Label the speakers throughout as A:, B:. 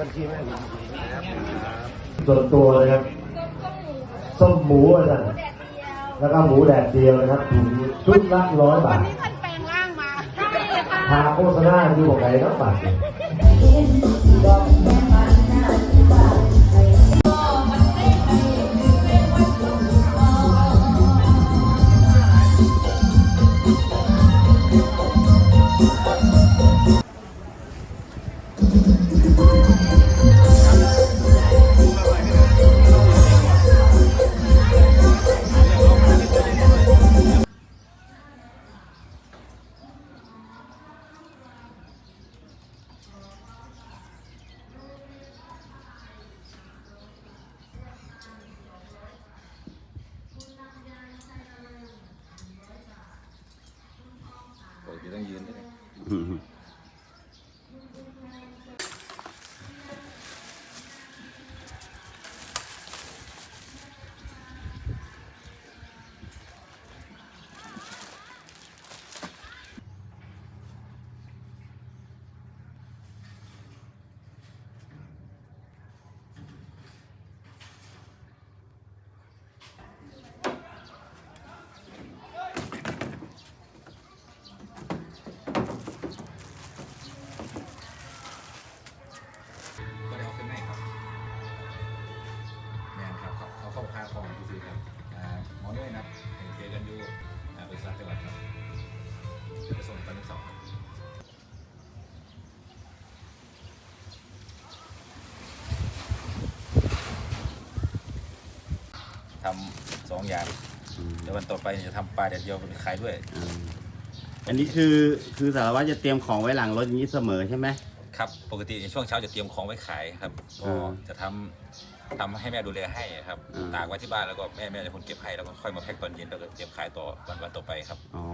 A: บัญชีไหมส่วนตัวเลยครับส้มหมูอาจารย์แล้วก็หมูแดดเดียวนะครับถุงชุดละร้อยบาท
B: นี่ท่านแปลงร่างมาใช่ค่ะ
A: ทางโฆษณาอยู่ของไหนครับบาท เนี่ย
C: ปกติต้องยืนด้ เข้าค่าของจริงๆครับอ่าหมอด้วยนะเห็นเจอกันอยู่อ่าบริษัทจังหวัดครับไปส่งตอนที่สองครับทำสองอย่างเดี๋ยววันต่อไปจะทำปลาแดดเดียวไปขายด้วย
D: อืมอันนี้คือคือสารวัตรจะเตรียมของไว้หลังรถอย่างนี้เสมอใช่ไหม
C: ครับ ปกติในช่วงเช้าจะเตรียมของไว้ขายครับ ก็
D: อ่า
C: จะทำ ทำให้แม่ดูแลให้ครับ
D: อ่า
C: ตากไว้ที่บ้านแล้วก็แม่แม่จะคนเก็บให้แล้วก็ค่อยมาแพ็คตอนเย็นแล้วก็เตรียมขายต่อวันวันต่อไปครับ
D: อ๋อ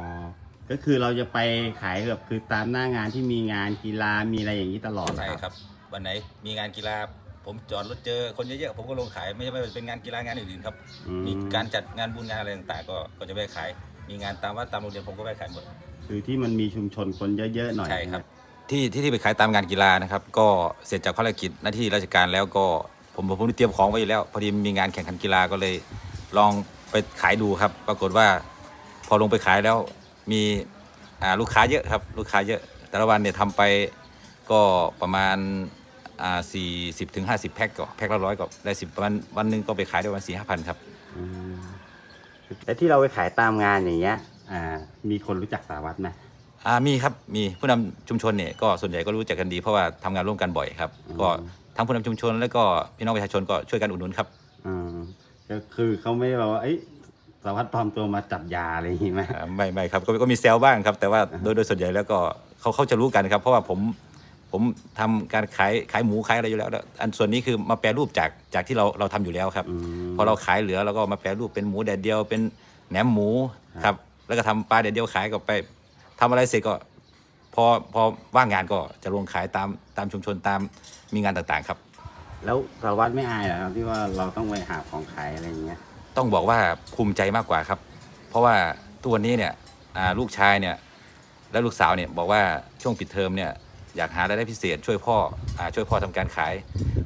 D: ก็คือเราจะไปขายแบบคือตามหน้างานที่มีงานกีฬามีอะไรอย่างนี้ตลอดเหอ
C: ใช่ครับ วันไหนมีงานกีฬาผมจอดรถเจอคนเยอะๆผมก็ลงขายไม่ใช่ไม่ว่าจะเป็นงานกีฬางานอื่นๆครับ
D: อื
C: มีการจัดงานบุญงานอะไรต่างๆก็ก็จะไปขาย มีงานตามวัดตามโรงเรียนผมก็ไปขายหมด
D: คือที่มันมีชุมชนคนเยอะๆหน่อย
C: ใช่ครับ ที่ที่ที่ไปขายตามงานกีฬานะครับ ก็เสร็จจากภารกิจหน้าที่ราชการแล้วก็ ผมผมเตรียมของไว้อยู่แล้ว พอดีมีงานแข่งขันกีฬาก็เลยลองไปขายดูครับ ปรากฏว่าพอลงไปขายแล้วมีอ่าลูกค้าเยอะครับ ลูกค้าเยอะ แต่ละวันเนี่ยทำไปก็ประมาณอ่าสี่สิบถึงห้าสิบแพ็คก็แพ็คละร้อยก็ได้สิบวันวันหนึ่งก็ไปขายได้ประมาณสี่ห้าพันครับ
D: อืมแล้วที่เราไปขายตามงานอย่างเงี้ยอ่ามีคนรู้จักสารวัตรไหม
C: อ่ามีครับมีผู้นำชุมชนเนี่ยก็ส่วนใหญ่ก็รู้จักกันดีเพราะว่าทำงานร่วมกันบ่อยครับ ก็ ทั้งผู้นำชุมชน แล้วก็พี่น้องประชาชนก็ช่วยกันอุดหนุนครับ
D: อืมก็คือเขาไม่ได้บอกว่าเอ้ยสารวัตรปลอมตัวมาจับยาอะไรอย่างงี้ไหม
C: อ่าไม่ไม่ครับก็ก็มีแซวบ้างครับ แต่ว่าโดยโดยส่วนใหญ่แล้วก็เขาเขาจะรู้กันครับ เพราะว่าผมผมทำการขายขายหมูขายอะไรอยู่แล้วแล้วอันส่วนนี้คือมาแปรรูปจากจากที่เราเราทำอยู่แล้วครับ
D: อืม
C: พอเราขายเหลือเราก็มาแปรรูปเป็นหมูแดดเดียวเป็นแหนมหมูครับ แล้วก็ทำปลาแดดเดียวขายก็ไปทำอะไรเสร็จก็ พอพอว่างงานก็จะลงขายตามตามชุมชนตามมีงานต่างๆครับ
D: แล้วสารวัตรไม่อายเหรอครับที่ว่าเราต้องไปหาของขายอะไรอย่างเงี้ย
C: ต้องบอกว่าภูมิใจมากกว่าครับ เพราะว่าตัวนนี้เนี่ยอ่าลูกชายเนี่ยและลูกสาวเนี่ยบอกว่าช่วงปิดเทอมเนี่ยอยากหารายได้พิเศษช่วยพ่ออาช่วยพ่อทำการขาย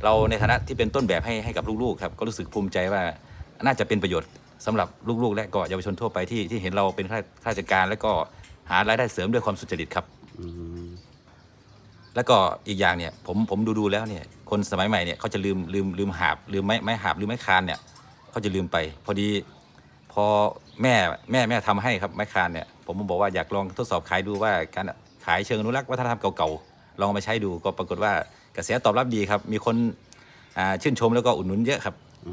C: เราในฐานะที่เป็นต้นแบบให้ให้กับลูกๆครับก็รู้สึกภูมิใจว่าน่าจะเป็นประโยชน์สำหรับลูกๆ และก็เยาวชนทั่วไปที่ที่เห็นเราเป็นข้าข้าราชการ และก็หารายได้เสริมด้วยความสุจริตครับ
D: อืม
C: แล้วก็อีกอย่างเนี่ย ผมผมดูดูแล้วเนี่ย คนสมัยใหม่เนี่ยเขาจะลืมลืมลืมหาบลืมไม้ไม้หาบลืมไม้คานเนี่ยเขาจะลืมไป พอดีพอแม่แม่แม่ทำให้ครับไม้คานเนี่ย ผมบอกว่าอยากลองทดสอบขายดูว่าการขายเชิงอนุรักษ์วัฒนธรรมเก่าๆลองมาใช้ดูก็ปรากฏว่ากระแสตอบรับดีครับ มีคนชื่นชมแล้วก็อุดหนุนเยอะครับ
D: อื